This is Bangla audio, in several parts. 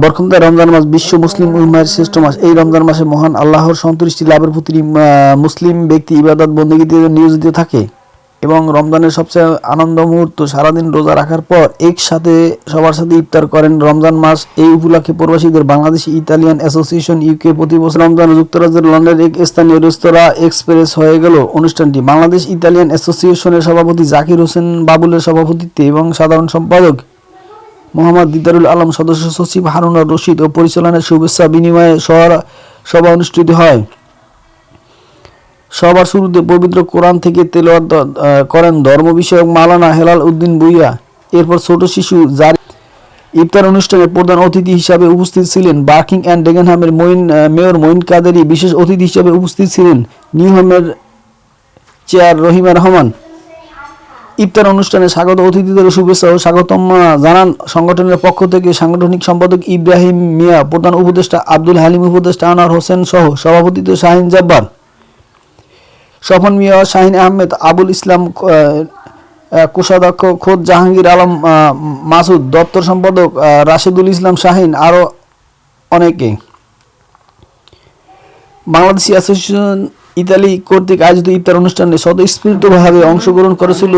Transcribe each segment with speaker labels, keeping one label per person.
Speaker 1: বরকন্দায় রমজান মাস বিশ্ব মুসলিম উম্মাহের শ্রেষ্ঠ মাস। এই রমজান মাসে মহান আল্লাহর সন্তুষ্টি লাভের প্রতি মুসলিম ব্যক্তি ইবাদত বন্দীগীতে নিয়োজিত থাকে এবং রমজানের সবচেয়ে আনন্দ মুহূর্ত সারাদিন রোজা রাখার পর একসাথে সবার সাথে ইফতার করেন রমজান মাস। এই উপলক্ষে প্রবাসীদের বাংলাদেশ ইতালিয়ান অ্যাসোসিয়েশন ইউকে প্রতি বছর রমজান যুক্তরাজ্যের লন্ডনের এক স্থানীয় রেস্তোরাঁ এক্সপ্রেস হয়ে গেল অনুষ্ঠানটি। বাংলাদেশ ইতালিয়ান অ্যাসোসিয়েশনের সভাপতি জাকির হোসেন বাবুলের সভাপতিত্বে এবং সাধারণ সম্পাদক মোহাম্মদ দিদারুল আলম সদস্য সচিব হারুনা রশিদ ও পরিচালনার শুভেচ্ছা বিনিময়ে সভা অনুষ্ঠিত হয়। সবার শুরুতে পবিত্র কোরআন থেকে আহ, করেন ধর্ম বিষয়ক মালানা হেলাল উদ্দিন ভুইয়া। এরপর ছোট শিশু যার ইফতার অনুষ্ঠানে প্রধান অতিথি হিসাবে উপস্থিত ছিলেন বার্কিং অ্যান্ড ডেগেনহামের মইন মেয়র মইন কাদেরি বিশেষ অতিথি হিসাবে উপস্থিত ছিলেন নিউহামের চেয়ার রহিমা রহমান। ইফতার অনুষ্ঠানে স্বাগত অতিথিদের শুভেচ্ছা ও স্বাগতম। জানান সংগঠনের পক্ষ থেকে সাংগঠনিক সম্পাদক ইব্রাহিম মিয়া, প্রধান উপদেষ্টা আব্দুল হালিম, উপদেষ্টা আনোয়ার হোসেন সহ সভাপতিত্ব শাহিন জব্বার। স্বপন মিয়া শাহিন আহমেদ, আবুল ইসলাম কোষাধ্যক্ষ খোদ জাহাঙ্গীর আলম মাসুদ, দপ্তর সম্পাদক রাশেদুল ইসলাম শাহিন আরও অনেকে। বাংলাদেশি অ্যাসোসিয়েশন ইতালি কর্তৃক আয়োজিত ইফতার অনুষ্ঠানে স্বতঃস্ফূর্তভাবে অংশগ্রহণ করেছিল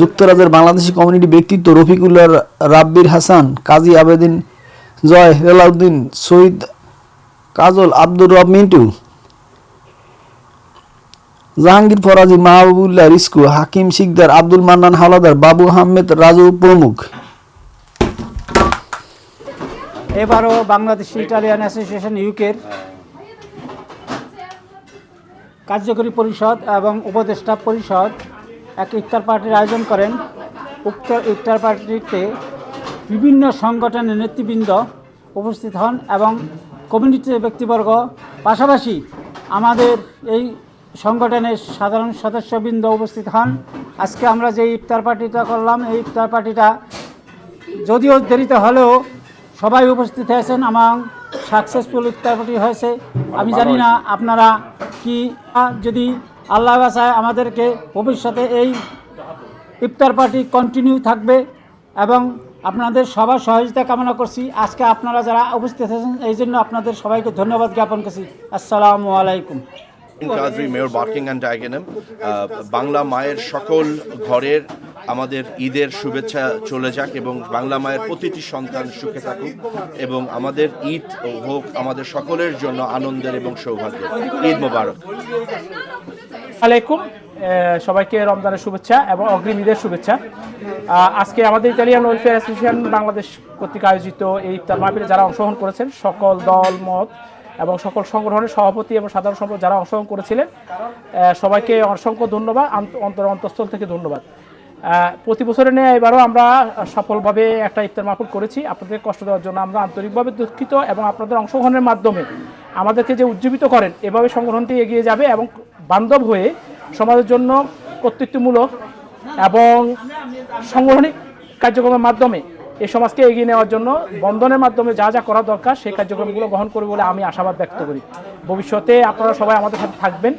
Speaker 1: যুক্তরাজ্যের বাংলাদেশি কমিউনিটি ব্যক্তিত্ব রফিকুল্লাহ রাব্বির হাসান, কাজী আবেদিন জয় হেলাউদ্দিন শহীদ কাজল আব্দুর রব মিন্টু, জাহাঙ্গীর ফরাজি, মাহবুবুল্লাহ রিস্কু, হাকিম শিকদার, আব্দুল মান্নান হাওলাদার, বাবু আহমেদ রাজু প্রমুখ।
Speaker 2: এবারও বাংলাদেশ ইটালিয়ান অ্যাসোসিয়েশন ইউকের কার্যকরী পরিষদ এবং উপদেষ্টা পরিষদ এক ইফতার পার্টির আয়োজন করেন। উক্ত ইফতার পার্টিতে বিভিন্ন সংগঠনের নেতৃবৃন্দ উপস্থিত হন এবং কমিউনিটির ব্যক্তিবর্গ। পাশাপাশি আমাদের এই সংগঠনের সাধারণ সদস্যবৃন্দ উপস্থিত হন। আজকে আমরা যে ইফতার পার্টিটা করলাম এই ইফতার পার্টিটা যদিও দেরিতে হলেও সবাই উপস্থিত হয়েছেন আমার সাকসেসফুল ইফতার পার্টি হয়েছে। আমি জানি না আপনারা কি যদি আল্লাহ বাসায় আমাদেরকে ভবিষ্যতে এই ইফতার পার্টি কন্টিনিউ থাকবে এবং আপনাদের সবার সহযোগিতা কামনা করছি। আজকে আপনারা যারা উপস্থিত আছেন, এই জন্য আপনাদের সবাইকে ধন্যবাদ জ্ঞাপন করছি। আসসালামু আলাইকুম।
Speaker 3: বার্কিং অ্যান্ড বাংলা মায়ের সকল ঘরের আমাদের ঈদের শুভেচ্ছা চলে যাক এবং বাংলা মায়ের প্রতিটি সন্তান সুখে থাকুক এবং আমাদের ঈদ হোক আমাদের সকলের জন্য আনন্দের এবং সৌভাগ্যের ঈদ মোবারক।
Speaker 4: আলাইকুম সবাইকে রমজানের শুভেচ্ছা এবং অগ্রিম ঈদের শুভেচ্ছা। আজকে আমাদের ইতালিয়ান ওয়েলফেয়ার অ্যাসোসিয়েশন বাংলাদেশ কর্তৃক আয়োজিত এই মাহফিলে যারা অংশগ্রহণ করেছেন, সকল দল, মত এবং সকল সংগঠনের সভাপতি এবং সাধারণ সম্পাদক যারা অংশগ্রহণ করেছিলেন সবাইকে অসংখ্য ধন্যবাদ। অন্তর অন্তঃস্থল থেকে ধন্যবাদ। প্রতি বছরে নিয়ে এবারও আমরা সফলভাবে একটা ইফতার মাহফিল করেছি। আপনাদের কষ্ট দেওয়ার জন্য আমরা আন্তরিকভাবে দুঃখিত এবং আপনাদের অংশগ্রহণের মাধ্যমে আমাদেরকে যে উজ্জীবিত করেন, এভাবে সংগঠনটি এগিয়ে যাবে এবং বান্ধব হয়ে সমাজের জন্য কর্তৃত্বমূলক এবং সাংগঠনিক কার্যক্রমের মাধ্যমে এই সমাজকে এগিয়ে নেওয়ার জন্য বন্ধনের মাধ্যমে যা যা করা দরকার সেই কার্যক্রমগুলো গ্রহণ করবে বলে আমি আশাবাদ ব্যক্ত করি। ভবিষ্যতে আপনারা সবাই আমাদের সাথে থাকবেন।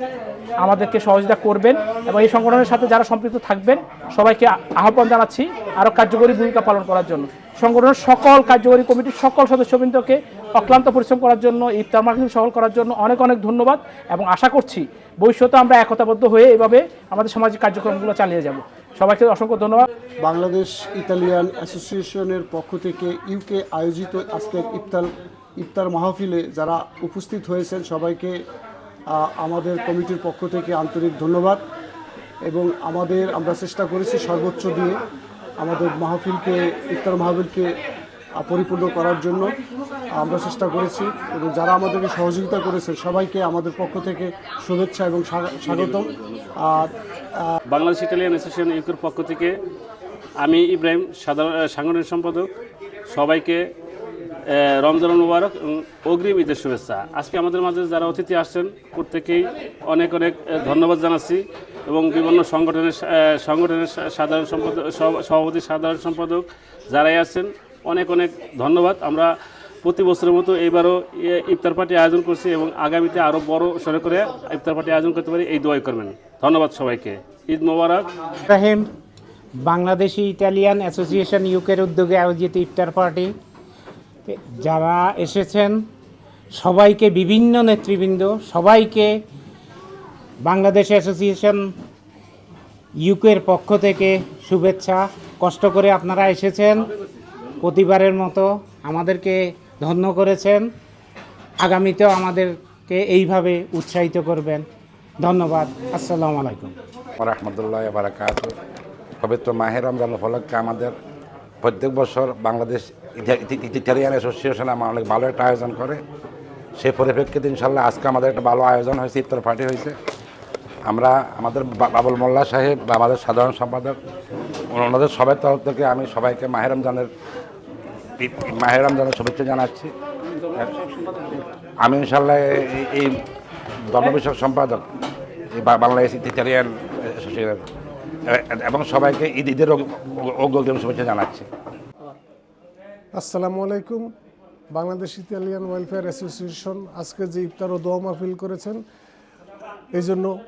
Speaker 4: আমাদেরকে সহযোগিতা করবেন এবং এই সংগঠনের সাথে যারা সম্পৃক্ত থাকবেন, সবাইকে আহ্বান জানাচ্ছি আরও কার্যকরী ভূমিকা পালন করার জন্য। সংগঠনের সকল কার্যকরী কমিটির সকল সদস্যবৃন্দকে অক্লান্ত পরিশ্রম করার জন্য, ইফতার মার্কেটিং সফল করার জন্য অনেক অনেক ধন্যবাদ এবং আশা করছি ভবিষ্যতে আমরা একতাবদ্ধ হয়ে এভাবে আমাদের সামাজিক কার্যক্রমগুলো চালিয়ে যাব। সবাইকে অসংখ্য ধন্যবাদ।
Speaker 5: বাংলাদেশ ইতালিয়ান অ্যাসোসিয়েশনের পক্ষ থেকে ইউকে আয়োজিত আজকের ইফতার ইফতার মাহফিলে যারা উপস্থিত হয়েছেন সবাইকে আমাদের কমিটির পক্ষ থেকে আন্তরিক ধন্যবাদ এবং আমাদের আমরা চেষ্টা করেছি সর্বোচ্চ দিয়ে আমাদের মাহফিলকে, ইফতার মাহফিলকে পরিপূর্ণ করার জন্য আমরা চেষ্টা করেছি এবং যারা আমাদেরকে সহযোগিতা করেছে সবাইকে আমাদের পক্ষ থেকে শুভেচ্ছা এবং স্বাগ- স্বাগতম। আর
Speaker 6: বাংলাদেশ ইটালিয়ান অ্যাসোসিয়েশন ইউকের পক্ষ থেকে আমি ইব্রাহিম সাধারণ সাংগঠনিক সম্পাদক। সবাইকে রমজান মুবারক অগ্রিম ঈদের শুভেচ্ছা। আজকে আমাদের মাঝে যারা অতিথি আসছেন, প্রত্যেকেই অনেক অনেক ধন্যবাদ জানাচ্ছি এবং বিভিন্ন সংগঠনের সংগঠনের সাধারণ সম্পাদক সভ- সভাপতি, সাধারণ সম্পাদক যারাই আছেন, অনেক অনেক ধন্যবাদ। আমরা প্রতি বছরের মতো এবারও এ- ইফতার পার্টি আয়োজন করছি এবং আগামীতে আরও বড় সরে করে ইফতার পার্টি আয়োজন করতে পারি, এই দোয়াই করবেন। ধন্যবাদ সবাইকে। ঈদ মোবারক।
Speaker 2: ইব্রাহিম, বাংলাদেশি ইটালিয়ান অ্যাসোসিয়েশন ইউকের উদ্যোগে আয়োজিত ইফতার পার্টি।
Speaker 7: যারা এসেছেন, সবাইকে বিভিন্ন নেতৃবৃন্দ, সবাইকে বাংলাদেশ অ্যাসোসিয়েশন ইউকের পক্ষ থেকে শুভেচ্ছা। কষ্ট করে আপনারা এসেছেন, প্রতিবারের মতো আমাদেরকে ধন্য করেছেন। আগামীতেও আমাদেরকে এইভাবে উৎসাহিত করবেন। ধন্যবাদ। আসসালামু আলাইকুম।
Speaker 8: রহমতুল্লাহ বারাকাত পবিত্র মাহের রমজান উপলক্ষে আমাদের প্রত্যেক বছর Bangladesh Ita- Ita- Ita- Italian association আমার অনেক ভালো একটা আয়োজন করে। সেই পরিপ্রেক্ষিতে ইনশাল্লাহ আজকে আমাদের একটা ভালো আয়োজন হয়েছে, ইফতার পার্টি হয়েছে। আমরা আমাদের বাবুল মোল্লা সাহেব বা আমাদের সাধারণ সম্পাদক, ওনাদের সবাই তরফ থেকে আমি সবাইকে মাহের রমজানের মাহের রমজানের শুভেচ্ছা জানাচ্ছি। আমি ইনশাল্লাহ এই- এই ধর্ম সম্পাদক বাংলাদেশ ইটালিয়ান অ্যাসোসিয়েশন এবং সবাইকে ঈদ ঈদের অগ- অগ্রিম শুভেচ্ছা জানাচ্ছি।
Speaker 9: আসসালামু আলাইকুম। বাংলাদেশ ইতালিয়ান ওয়েলফেয়ার অ্যাসোসিয়েশন আজকে যে ইফতার ও দোয়া মাহফিল করেছেন, এই জন্য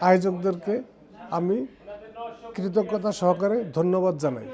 Speaker 9: আয়োজকদেরকে আমি কৃতজ্ঞতা সহকারে ধন্যবাদ জানাই।